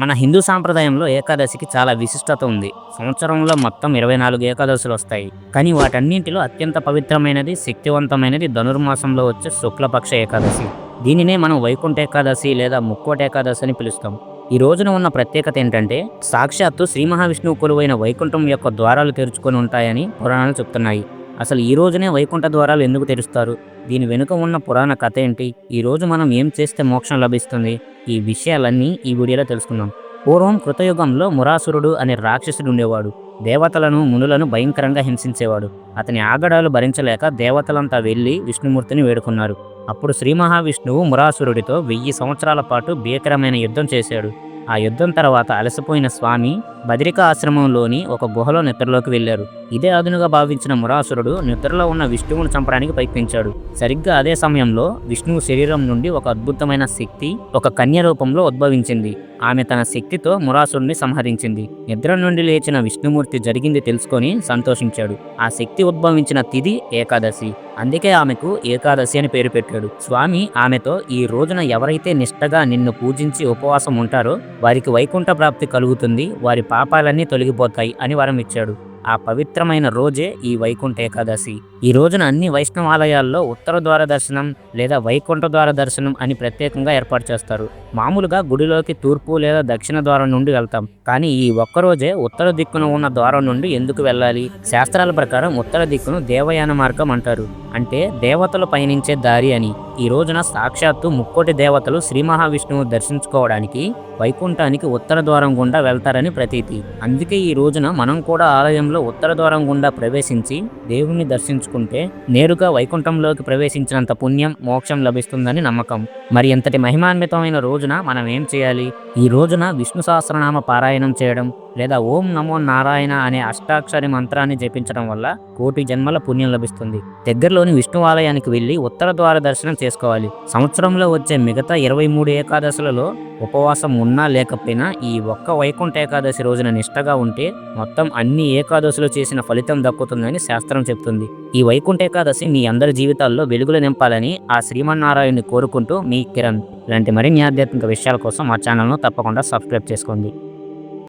మన హిందూ సాంప్రదాయంలో ఏకాదశికి చాలా విశిష్టత ఉంది. సంవత్సరంలో మొత్తం ఇరవై నాలుగు ఏకాదశులు వస్తాయి. కానీ వాటన్నింటిలో అత్యంత పవిత్రమైనది శక్తివంతమైనది ధనుర్మాసంలో వచ్చే శుక్లపక్ష ఏకాదశి. దీనినే మనం వైకుంఠ ఏకాదశి లేదా ముక్కోట ఏకాదశి అని పిలుస్తాం. ఈ రోజున ఉన్న ప్రత్యేకత ఏంటంటే సాక్షాత్తు శ్రీ మహావిష్ణువు కొలువైన వైకుంఠం యొక్క ద్వారాలు తెరుచుకొని ఉంటాయని పురాణాలు చెప్తున్నాయి. అసలు ఈ రోజునే వైకుంఠ ద్వారాలు ఎందుకు తెరుస్తారు? దీని వెనుక ఉన్న పురాణ కథ ఏంటి? ఈ రోజు మనం ఏం చేస్తే మోక్షం లభిస్తుంది? ఈ విషయాలన్నీ ఈ వీడియోలో తెలుసుకుందాం. పూర్వం కృతయుగంలో మురాసురుడు అనే రాక్షసుడు ఉండేవాడు. దేవతలను మునులను భయంకరంగా హింసించేవాడు. అతని ఆగడాలు భరించలేక దేవతలంతా వెళ్ళి విష్ణుమూర్తిని వేడుకున్నారు. అప్పుడు శ్రీ మహావిష్ణువు మురాసురుడితో వెయ్యి సంవత్సరాల పాటు భీకరమైన యుద్ధం చేశాడు. ఆ యుద్ధం తర్వాత అలసిపోయిన స్వామి బదిరికా ఆశ్రమంలోని ఒక గుహలో నిద్రలోకి వెళ్ళారు. ఇదే అదునుగా భావించిన మురాసురుడు నిద్రలో ఉన్న విష్ణువును చంపడానికి ప్రయత్నించాడు. సరిగ్గా అదే సమయంలో విష్ణువు శరీరం నుండి ఒక అద్భుతమైన శక్తి ఒక కన్య రూపంలో ఉద్భవించింది. ఆమె తన శక్తితో మురాసురుని సంహరించింది. నిద్ర నుండి లేచిన విష్ణుమూర్తి జరిగింది తెలుసుకొని సంతోషించాడు. ఆ శక్తి ఉద్భవించిన తిది ఏకాదశి. అందుకే ఆమెకు ఏకాదశి అని పేరు పెట్టాడు. స్వామి ఆమెతో ఈ రోజున ఎవరైతే నిష్టగా నిన్ను పూజించి ఉపవాసం ఉంటారో వారికి వైకుంఠ ప్రాప్తి కలుగుతుంది వారి పాపాలన్నీ తొలగిపోతాయి అని వరం ఇచ్చాడు. ఆ పవిత్రమైన రోజే ఈ వైకుంఠ ఏకాదశి. ఈ రోజున అన్ని వైష్ణవాలయాల్లో ఉత్తర ద్వార దర్శనం లేదా వైకుంఠ ద్వార దర్శనం అని ప్రత్యేకంగా ఏర్పాటు చేస్తారు. మామూలుగా గుడిలోకి తూర్పు లేదా దక్షిణ ద్వారం నుండి వెళ్తాం. కానీ ఈ ఒక్కరోజే ఉత్తర దిక్కున ఉన్న ద్వారం నుండి ఎందుకు వెళ్ళాలి? శాస్త్రాల ప్రకారం ఉత్తర దిక్కును దేవయాన మార్గం అంటారు. అంటే దేవతలు పయనించే దారి అని. ఈ రోజున సాక్షాత్తు ముక్కోటి దేవతలు శ్రీ మహావిష్ణువు దర్శించుకోవడానికి వైకుంఠానికి ఉత్తర ద్వారం గుండా వెళ్తారని ప్రతీతి. అందుకే ఈ రోజున మనం కూడా ఆలయంలో ఉత్తర ద్వారం గుండా ప్రవేశించి దేవుణ్ణి దర్శించుకుంటే నేరుగా వైకుంఠంలోకి ప్రవేశించినంత పుణ్యం మోక్షం లభిస్తుందని నమ్మకం. మరి ఎంతటి మహిమాన్వితమైన రోజున మనం ఏం చేయాలి? ఈ రోజున విష్ణు సహస్రనామ పారాయణం చేయడం లేదా ఓం నమో నారాయణ అనే అష్టాక్షరి మంత్రాన్ని జపించడం వల్ల కోటి జన్మల పుణ్యం లభిస్తుంది. దగ్గరలోని విష్ణు ఆలయానికి వెళ్ళి ఉత్తర ద్వార దర్శనం చేసుకోవాలి. సంవత్సరంలో వచ్చే మిగతా ఇరవై మూడు ఏకాదశులలో ఉపవాసం ఉన్నా లేకపోయినా ఈ ఒక్క వైకుంఠ ఏకాదశి రోజున నిష్టగా ఉంటే మొత్తం అన్ని ఏకాదశులు చేసిన ఫలితం దక్కుతుందని శాస్త్రం చెప్తుంది. ఈ వైకుంఠ ఏకాదశి మీ అందరి జీవితాల్లో వెలుగులు నింపాలని ఆ శ్రీమన్నారాయణని కోరుకుంటూ మీ కిరణ్. ఇలాంటి మరిన్ని ఆధ్యాత్మిక విషయాల కోసం మా ఛానల్ను తప్పకుండా సబ్స్క్రైబ్ చేసుకోండి.